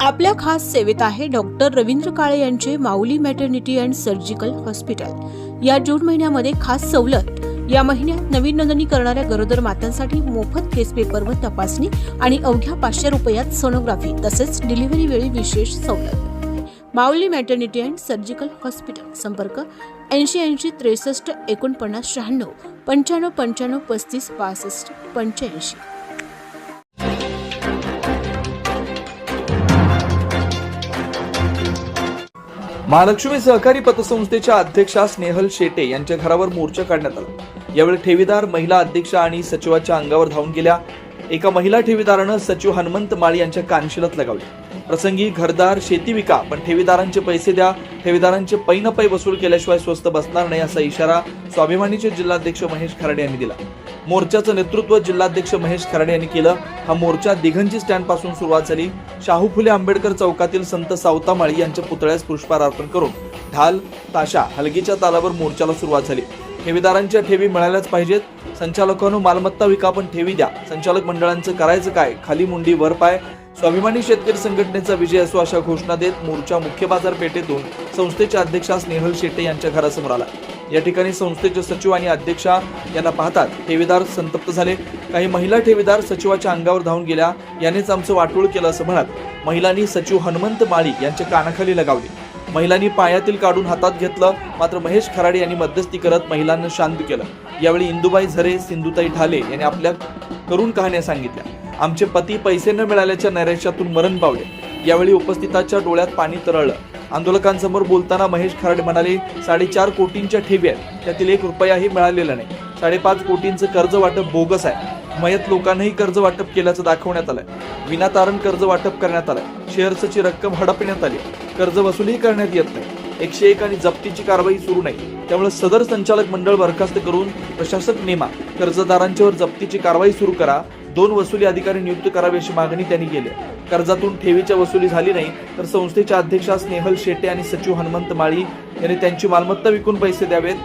आपल्या खास सेवेत आहे डॉक्टर रवींद्र काळे यांचे Mauli maternity and surgical hospital या जून महिन्यामध्ये खास सवलत या महिन्यात नवीन नोंदणी करणाऱ्या गरोदर मातांसाठी मोफत केस पेपर व तपासणी आणि अवघ्या पाचशे रुपयात सोनोग्राफी तसेच डिलिव्हरी वेळी विशेष सवलत. Mauli maternity and surgical hospital संपर्क ऐंशी ऐंशी त्रेसष्ट एकोणपन्नास शहाण्णव पंच्याण्णव पंच्याण्णव पस्तीस पासष्ट पंच्याऐंशी. महालक्ष्मी सहकारी पतसंस्थेच्या अध्यक्षा स्नेहल शेटे यांच्या घरावर मोर्चा काढण्यात आला. यावेळी ठेवीदार महिला अध्यक्षा आणि सचिवाच्या अंगावर धावून गेल्या. एका महिला ठेवीदारानं सचिव हनुमंत माळी यांच्या कानशिलात लगावली. प्रसंगी घरदार शेती विका पण ठेवीदारांचे पैसे द्या. ठेवीदारांचे पै न पै वसूल केल्याशिवाय स्वस्त बसणार नाही असा इशारा स्वाभिमानीचे जिल्हाध्यक्ष महेश खराडे यांनी दिला. मोर्चाचं नेतृत्व जिल्हाध्यक्ष महेश खराडे यांनी केलं. हा मोर्चा दिघंजी स्टँडपासून सुरुवात झाली. शाहू फुले आंबेडकर चौकातील संत सावतामाळी यांच्या पुतळ्यास पुष्पहार अर्पण करून ढाल ताशा हलगीच्या तालावर मोर्चाला सुरुवात झाली. ठेवीदारांच्या ठेवी मिळाल्याच पाहिजेत. संचालकांनो मालमत्ता विकापन ठेवी द्या. संचालक मंडळांचं करायचं काय? खाली मुंडी वर पाय. स्वाभिमानी शेतकरी संघटनेचा विजय असो अशा घोषणा देत मोर्चा मुख्य बाजारपेठेतून संस्थेच्या अध्यक्षा स्नेहल शेटे यांच्या घरासमोर आला. या ठिकाणी संस्थेचे सचिव आणि अध्यक्षा यांना पाहतात. ठेवीदार संतप्त झाले. काही महिला ठेवीदार सचिवाच्या अंगावर धावून गेल्या. यानेच आमचं वाटोळ केलं असं म्हणत महिलांनी सचिव हनुमंत माळी यांच्या कानाखाली लगावली. महिलांनी पायातील काढून हातात घेतलं. मात्र महेश खराडे यांनी मध्यस्थी करत महिलांना शांत केलं. यावेळी इंदुबाई झरे सिंधुताई ढाले यांनी आपल्या करून कहाण्या सांगितल्या. आमचे पती पैसे न मिळाल्याच्या नैराश्यातून मरण पावले. यावेळी उपस्थितांच्या डोळ्यात पाणी तरळलं. आंदोलकांसमोर बोलताना महेश खराडे म्हणाले साडेचार कोटींच्या ठेवी आहेत. त्यातील एक रुपयाही मिळालेला नाही. साडेपाच कोटींचं कर्ज वाटप बोगस आहे. मयत लोकांनाही कर्ज वाटप केल्याचं दाखवण्यात आलंय. विनातारण कर्ज वाटप करण्यात आलंय. शेअर्सची रक्कम हडपण्यात आली. कर्ज वसुलीही करण्यात येत नाही. एकशे एक आणि जप्तीची कारवाई सुरू नाही. त्यामुळे सदर संचालक मंडळ बरखास्त करून प्रशासक नेमा कर्जदारांच्यावर जप्तीची कारवाई सुरू करा. दोन वसुली अधिकारी नियुक्त करावे अशी मागणी त्यांनी केली कर्जातून ठेवीच्या वसुली झाली नाही तर संस्थेच्या अध्यक्षा स्नेहल शेटे आणि सचिव हनुमंत माळी यांनी त्यांची मालमत्ता विकून पैसे द्यावेत.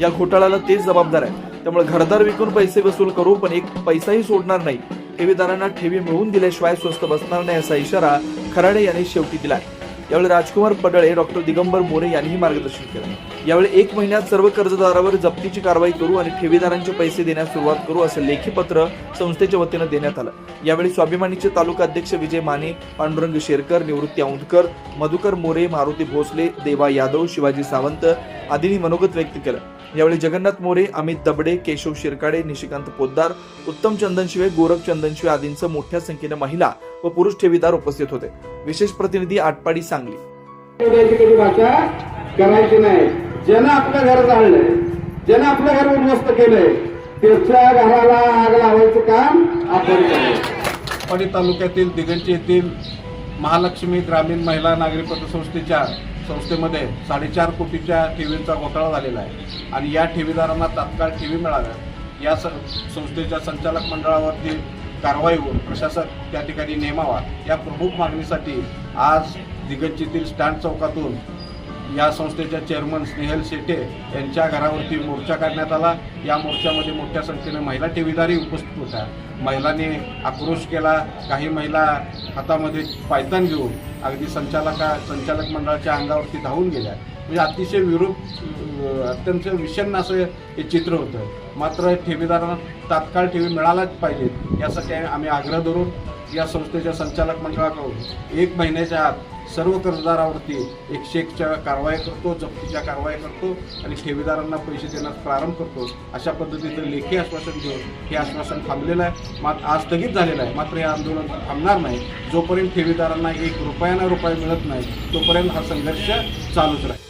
या घोटाळ्याला तेच जबाबदार आहे. त्यामुळे घरदार विकून पैसे वसूल करू पण एक पैसाही सोडणार नाही. ठेवीदारांना ठेवी मिळवून दिल्याशिवाय स्वस्त बसणार नाही असा इशारा खराडे यांनी शेवटी दिलाय. यावेळी राजकुमार पडळे डॉक्टर दिगंबर मोरे यांनीही मार्गदर्शन केलं. यावेळी एक महिन्यात सर्व कर्जदारावर जप्तीची कारवाई करू आणि ठेवीदारांचे पैसे देण्यास सुरुवात करू असं लेखी पत्र संस्थेच्या वतीनं देण्यात आलं. यावेळी स्वाभिमानीचे तालुका अध्यक्ष विजय माने पांडुरंग शेरकर निवृत्ती औंधकर मधुकर मोरे मारुती भोसले देवा यादव शिवाजी सावंत आदींनी मनोगत व्यक्त केलं. यावेळी जगन्नाथ मोरे अमित दबडे केशव शिरकाडे निशिकांत पोद्दार उत्तम चंदनशिवे गोरख चंदनशिवे आदींसह मोठ्या संख्येने महिला व पुरुष ठेवीदार उपस्थित होते. विशेष प्रतिनिधी आटपाडी सांगली. करायची नाही. ज्यानं आपलं घर जाळलंय ज्यानं आपलं घर उद्ध्वस्त केलंय त्याच्या घराला आग लावायचं काम आपण पाडी तालुक्यातील दिगंची येथील महालक्ष्मी ग्रामीण महिला नागरी पतसंस्थेच्या संस्थेमध्ये साडेचार कोटीच्या ठेवींचा घोटाळा झालेला आहे. आणि या ठेवीदारांना तात्काळ ठेवी मिळाव्या या स संस्थेच्या संचालक मंडळावरती कारवाई होऊन प्रशासक त्या ठिकाणी नेमावा या प्रमुख मागणीसाठी आज दिगंजीतील स्टँड चौकातून या संस्थेच्या चेअरमन स्नेहल शेटे यांच्या घरावरती मोर्चा काढण्यात आला. या मोर्चामध्ये मोठ्या संख्येने महिला ठेवीदारी उपस्थित होत्या. महिलांनी आक्रोश केला. काही महिला हातामध्ये पायतान घेऊन अगदी संचालका संचालक मंडळाच्या अंगावरती धावून गेल्या. म्हणजे अतिशय विरूप अत्यंत विषन्न असं हे चित्र होतं. मात्र ठेवीदारांना तात्काळ ठेवी मिळालाच पाहिजेत यासाठी आम्ही आग्रह धरून या संस्थेच्या संचालक मंडळाकडून एक महिन्याच्या आत सर्व कर्जदारावरती एकशे एकच्या कारवाई करतो जप्तीच्या कारवाई करतो आणि ठेवीदारांना पैसे देण्यास प्रारंभ करतो. अशा पद्धतीचं लेखी आश्वासन घेऊन हे आश्वासन थांबलेलं आहे. मात्र आज स्थगित झालेलं आहे. मात्र हे आंदोलन थांबणार नाही. जोपर्यंत ठेवीदारांना एक रुपयाना रुपये मिळत नाही तोपर्यंत हा संघर्ष चालूच राहील.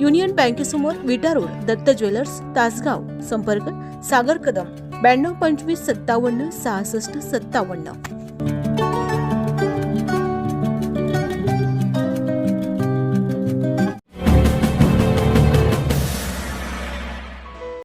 युनियन बँकेसमोर विटा रोड दत्त ज्वेलर्स तासगाव संपर्क सागर कदम ब्याण्णव पंचवीस सत्तावन्न सहासष्ट सत्तावन्न.